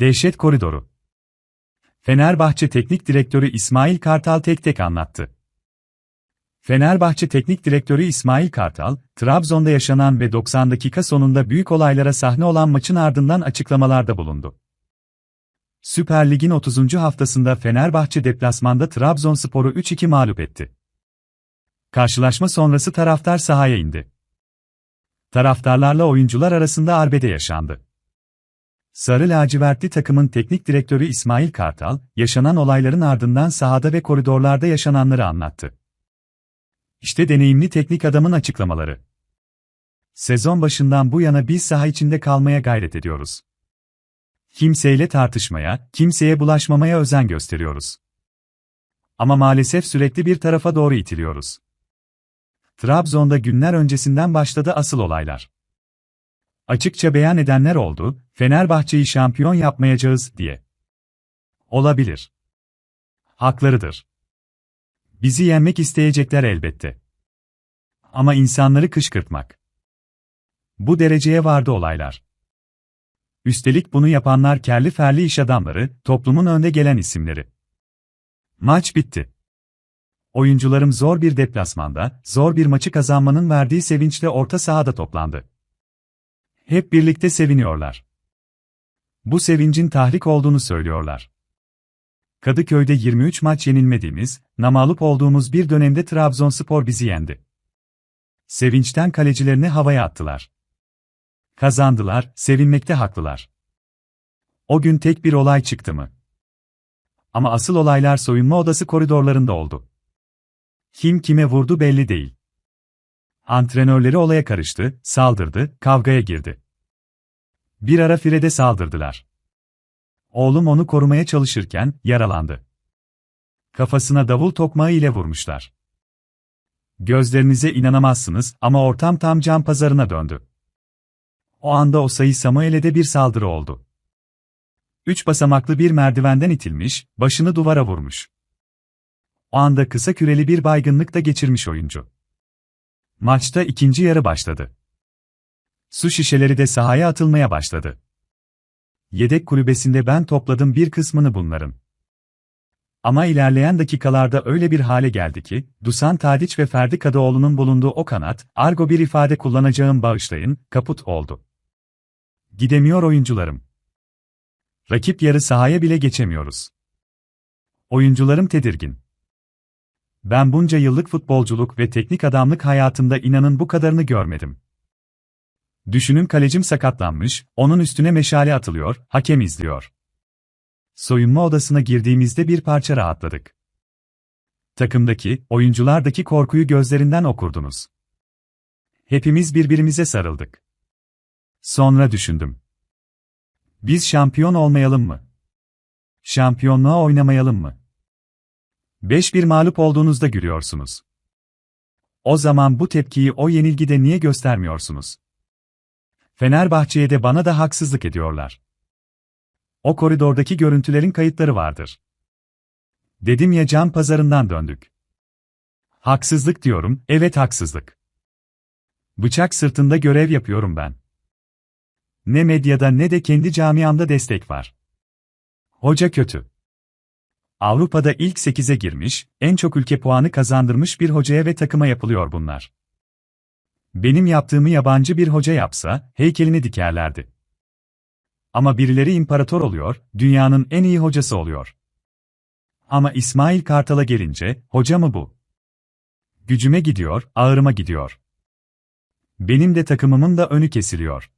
Dehşet koridoru. Fenerbahçe Teknik Direktörü İsmail Kartal tek tek anlattı. Fenerbahçe Teknik Direktörü İsmail Kartal, Trabzon'da yaşanan ve 90 dakika sonunda büyük olaylara sahne olan maçın ardından açıklamalarda bulundu. Süper Lig'in 30. haftasında Fenerbahçe deplasmanda Trabzonspor'u 3-2 mağlup etti. Karşılaşma sonrası taraftar sahaya indi. Taraftarlarla oyuncular arasında arbede yaşandı. Sarı lacivertli takımın teknik direktörü İsmail Kartal, yaşanan olayların ardından sahada ve koridorlarda yaşananları anlattı. İşte deneyimli teknik adamın açıklamaları. Sezon başından bu yana biz saha içinde kalmaya gayret ediyoruz. Kimseyle tartışmaya, kimseye bulaşmamaya özen gösteriyoruz. Ama maalesef sürekli bir tarafa doğru itiliyoruz. Trabzon'da günler öncesinden başladı asıl olaylar. Açıkça beyan edenler oldu, Fenerbahçe'yi şampiyon yapmayacağız diye. Olabilir. Haklarıdır. Bizi yenmek isteyecekler elbette. Ama insanları kışkırtmak. Bu dereceye vardı olaylar. Üstelik bunu yapanlar kerli ferli iş adamları, toplumun önde gelen isimleri. Maç bitti. Oyuncularım zor bir deplasmanda, zor bir maçı kazanmanın verdiği sevinçle orta sahada toplandı. Hep birlikte seviniyorlar. Bu sevincin tahrik olduğunu söylüyorlar. Kadıköy'de 23 maç yenilmediğimiz, namalup olduğumuz bir dönemde Trabzonspor bizi yendi. Sevinçten kalecilerini havaya attılar. Kazandılar, sevinmekte haklılar. O gün tek bir olay çıktı mı? Ama asıl olaylar soyunma odası koridorlarında oldu. Kim kime vurdu belli değil. Antrenörleri olaya karıştı, saldırdı, kavgaya girdi. Bir ara Fred'e saldırdılar. Oğlum onu korumaya çalışırken yaralandı. Kafasına davul tokmağı ile vurmuşlar. Gözlerinize inanamazsınız ama ortam tam can pazarına döndü. O anda o sayı Samuel'e de bir saldırı oldu. Üç basamaklı bir merdivenden itilmiş, başını duvara vurmuş. O anda kısa küreli bir baygınlık da geçirmiş oyuncu. Maçta ikinci yarı başladı. Su şişeleri de sahaya atılmaya başladı. Yedek kulübesinde ben topladım bir kısmını bunların. Ama ilerleyen dakikalarda öyle bir hale geldi ki, Dusan Tadiç ve Ferdi Kadıoğlu'nun bulunduğu o kanat, argo bir ifade kullanacağım bağışlayın, kaput oldu. Gidemiyor oyuncularım. Rakip yarı sahaya bile geçemiyoruz. Oyuncularım tedirgin. Ben bunca yıllık futbolculuk ve teknik adamlık hayatımda inanın bu kadarını görmedim. Düşünün kalecim sakatlanmış, onun üstüne meşale atılıyor, hakem izliyor. Soyunma odasına girdiğimizde bir parça rahatladık. Takımdaki, oyunculardaki korkuyu gözlerinden okurdunuz. Hepimiz birbirimize sarıldık. Sonra düşündüm. Biz şampiyon olmayalım mı? Şampiyonluğa oynamayalım mı? 5-1 mağlup olduğunuzda gülüyorsunuz. O zaman bu tepkiyi o yenilgide niye göstermiyorsunuz? Fenerbahçe'ye de bana da haksızlık ediyorlar. O koridordaki görüntülerin kayıtları vardır. Dedim ya can pazarından döndük. Haksızlık diyorum, evet haksızlık. Bıçak sırtında görev yapıyorum ben. Ne medyada ne de kendi camiamda destek var. Hoca kötü. Avrupa'da ilk 8'e girmiş, en çok ülke puanı kazandırmış bir hocaya ve takıma yapılıyor bunlar. Benim yaptığımı yabancı bir hoca yapsa, heykelini dikerlerdi. Ama birileri imparator oluyor, dünyanın en iyi hocası oluyor. Ama İsmail Kartal'a gelince, hoca mı bu? Gücüme gidiyor, ağırıma gidiyor. Benim de takımımın da önü kesiliyor.